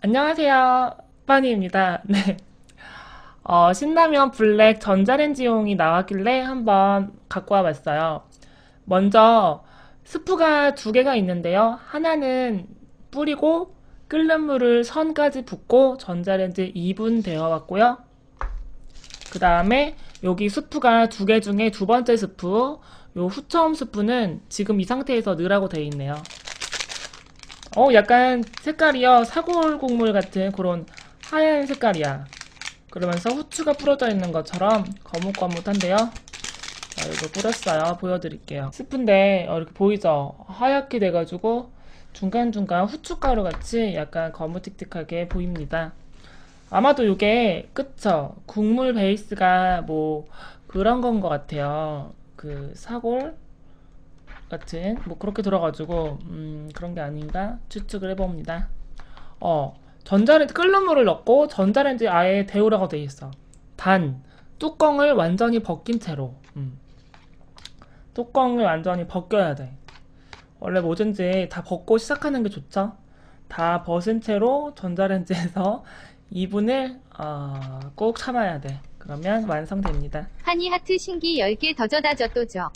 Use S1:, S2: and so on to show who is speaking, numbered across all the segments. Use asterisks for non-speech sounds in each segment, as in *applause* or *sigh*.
S1: 안녕하세요. 빠니입니다. *laughs* 네. 어, 신라면 블랙 전자레인지용이 나왔길래 한번 갖고 와봤어요. 먼저 스프가 두 개가 있는데요. 하나는 뿌리고 끓는 물을 선까지 붓고 전자레인지 2분 데워왔고요. 그 다음에 여기 스프가 두 개 중에 두 번째 스프, 요 후첨 스프는 지금 이 상태에서 넣으라고 되어 있네요. 어, 약간 색깔이요. 사골 국물 같은 그런 하얀 색깔이야. 그러면서 후추가 뿌려져 있는 것처럼 거뭇거뭇한데요. 자, 이거 뿌렸어요. 보여드릴게요. 스프인데 어, 이렇게 보이죠? 하얗게 돼가지고 중간중간 후춧가루 같이 약간 거무틱틱하게 보입니다. 아마도 이게 그쵸? 국물 베이스가 뭐 그런 건 것 같아요. 그 사골 같은 뭐 그렇게 들어가지고 음, 그런 게 아닌가 추측을 해봅니다. 어 전자레인지 끓는 물을 넣고 전자레인지 아예 데우라고 돼 있어. 단 뚜껑을 완전히 벗긴 채로 음. 뚜껑을 완전히 벗겨야 돼. 원래 뭐든지 다 벗고 시작하는 게 좋죠. 다 벗은 채로 전자레인지에서 *laughs* 2분을 어, 꼭 참아야 돼. 그러면 완성됩니다.
S2: 한이 하트 신기 10개 더 져다 져또죠.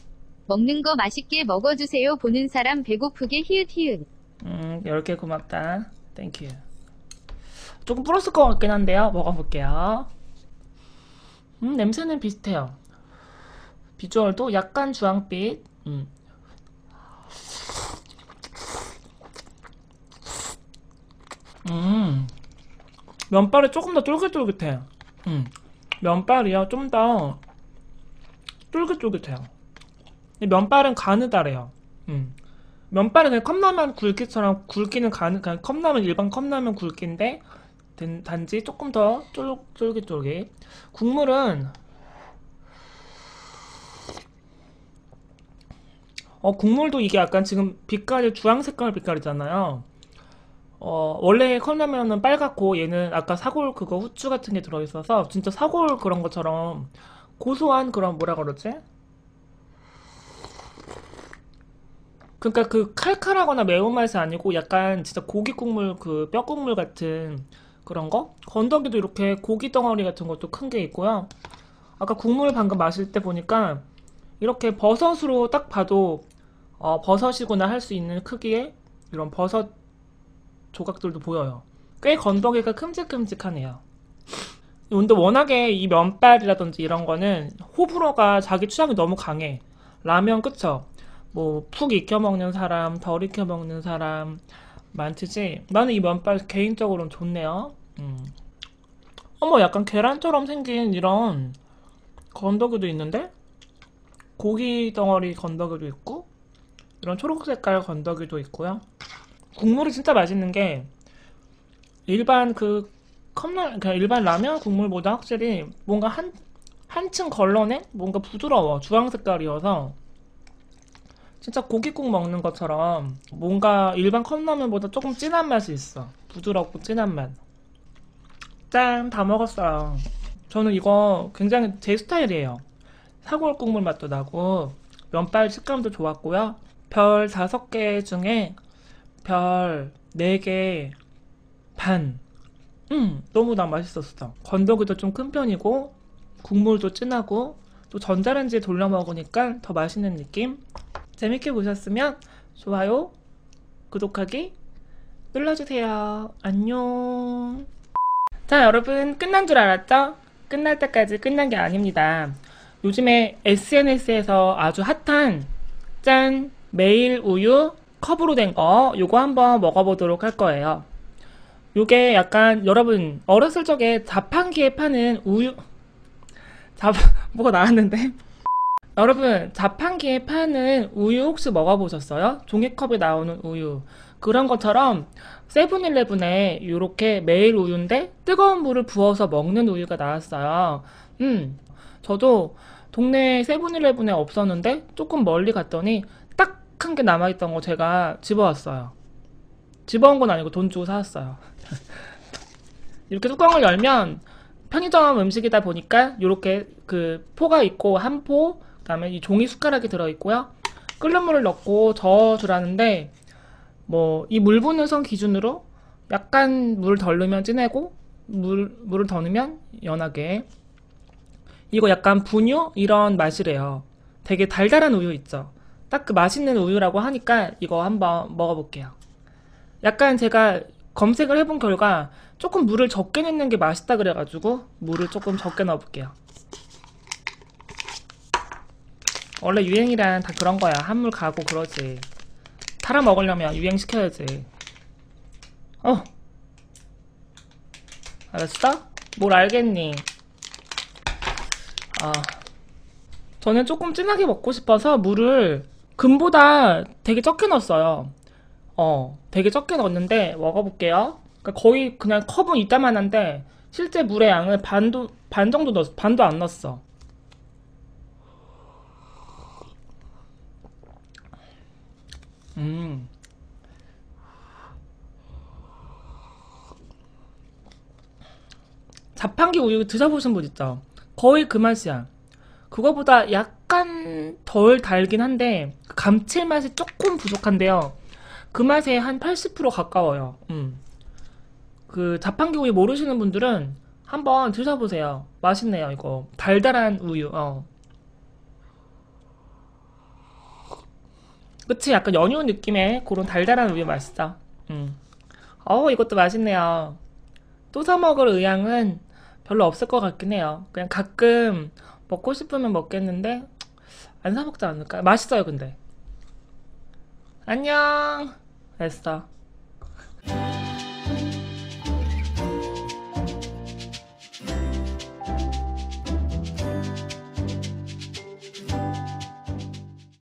S2: 먹는 거 맛있게 먹어주세요. 보는 사람 배고프게 히읗 히읗.
S1: 음, 10개 고맙다. 땡큐. 조금 불었을 것 같긴 한데요. 먹어볼게요. 음, 냄새는 비슷해요. 비주얼도 약간 주황빛. 음. 음. 면발이 조금 더 쫄깃쫄깃해. 음. 면발이요. 좀 더 쫄깃쫄깃해요. 면발은 가느다래요. 음. 면발은 그냥 컵라면 굵기처럼 굵기는 가는 그냥 컵라면 일반 컵라면 굵기인데 든- 단지 조금 더 쫄, 쫄깃쫄깃. 국물은 어 국물도 이게 약간 지금 빛깔이 주황 색깔 빛깔이잖아요. 어 원래 컵라면은 빨갛고 얘는 아까 사골 그거 후추 같은 게 들어있어서 진짜 사골 그런 것처럼 고소한 그런 뭐라 그러지? 그러니까 그 칼칼하거나 매운맛이 아니고 약간 진짜 고기 국물 그 뼈 국물 같은 그런 거? 건더기도 이렇게 고기 덩어리 같은 것도 큰 게 있고요. 아까 국물 방금 마실 때 보니까 이렇게 버섯으로 딱 봐도 어, 버섯이구나 할 수 있는 크기의 이런 버섯 조각들도 보여요. 꽤 건더기가 큼직큼직하네요. 근데 워낙에 이 면발이라든지 이런 거는 호불호가 자기 취향이 너무 강해. 라면 그쵸? 뭐 푹 익혀 먹는 사람, 덜 익혀 먹는 사람 많듯이 나는 이 면발 개인적으로는 좋네요. 음. 어머 약간 계란처럼 생긴 이런 건더기도 있는데 고기 덩어리 건더기도 있고 이런 초록 색깔 건더기도 있고요. 국물이 진짜 맛있는 게 일반 그 컵라 그냥 일반 라면 국물보다 확실히 뭔가 한 한층 걸러낸 뭔가 부드러워 주황 색깔이어서 진짜 고깃국 먹는 것처럼 뭔가 일반 컵라면보다 조금 진한 맛이 있어. 부드럽고 진한 맛. 짠, 다 먹었어요. 저는 이거 굉장히 제 스타일이에요. 사골 국물 맛도 나고 면발 식감도 좋았고요. 별 5개 중에 별 4개 반. 음, 너무 나 맛있었어. 건더기도 좀 큰 편이고 국물도 진하고 또 전자레인지에 돌려 먹으니까 더 맛있는 느낌. 재밌게 보셨으면 좋아요, 구독하기 눌러주세요. 안녕. 자, 여러분 끝난 줄 알았죠? 끝날 때까지 끝난 게 아닙니다. 요즘에 SNS에서 아주 핫한 짠 매일 우유 컵으로 된 거 요거 한번 먹어보도록 할 거예요. 요게 약간 여러분 어렸을 적에 자판기에 파는 우유 자 *laughs* 뭐가 나왔는데 여러분, 자판기에 파는 우유 혹시 먹어보셨어요? 종이컵에 나오는 우유. 그런 것처럼 세븐일레븐에 이렇게 매일 우유인데 뜨거운 물을 부어서 먹는 우유가 나왔어요. 음, 저도 동네 세븐일레븐에 없었는데 조금 멀리 갔더니 딱 한 개 남아있던 거 제가 집어왔어요. 집어온 건 아니고 돈 주고 사왔어요. *laughs* 이렇게 뚜껑을 열면 편의점 음식이다 보니까 이렇게 그 포가 있고 한 포, 그 다음에 이 종이 숟가락이 들어 있고요. 끓는 물을 넣고 저어주라는데 뭐 이 물 부는 선 기준으로 약간 물덜 넣으면 진하고 물, 물을 더 넣으면 연하게 이거 약간 분유 이런 맛이래요. 되게 달달한 우유 있죠. 딱 그 맛있는 우유라고 하니까 이거 한번 먹어볼게요. 약간 제가 검색을 해본 결과 조금 물을 적게 넣는 게 맛있다 그래가지고 물을 조금 적게 넣어볼게요. 원래 유행이란 다 그런 거야. 한물 가고 그러지. 팔아 먹으려면 유행시켜야지. 어. 알았어? 뭘 알겠니? 아. 저는 조금 진하게 먹고 싶어서 물을 금보다 되게 적게 넣었어요. 어, 되게 적게 넣었는데 먹어볼게요. 그러니까 거의 그냥 컵은 이따만한데 실제 물의 양은 반도 반 정도 넣었 반도 안 넣었어. 음. 자판기 우유 드셔보신 분 있죠? 거의 그 맛이야. 그거보다 약간 덜 달긴 한데 그 감칠맛이 조금 부족한데요. 그 맛에 한 80% 가까워요. 음. 그 자판기 우유 모르시는 분들은 한번 드셔보세요. 맛있네요, 이거. 달달한 우유. 어. 그치? 약간 연유 느낌의 그런 달달한 우유 맛있어. 음. 어우, 이것도 맛있네요. 또 사 먹을 의향은 별로 없을 것 같긴 해요. 그냥 가끔 먹고 싶으면 먹겠는데, 안 사 먹지 않을까? 맛있어요, 근데. 안녕. 됐어.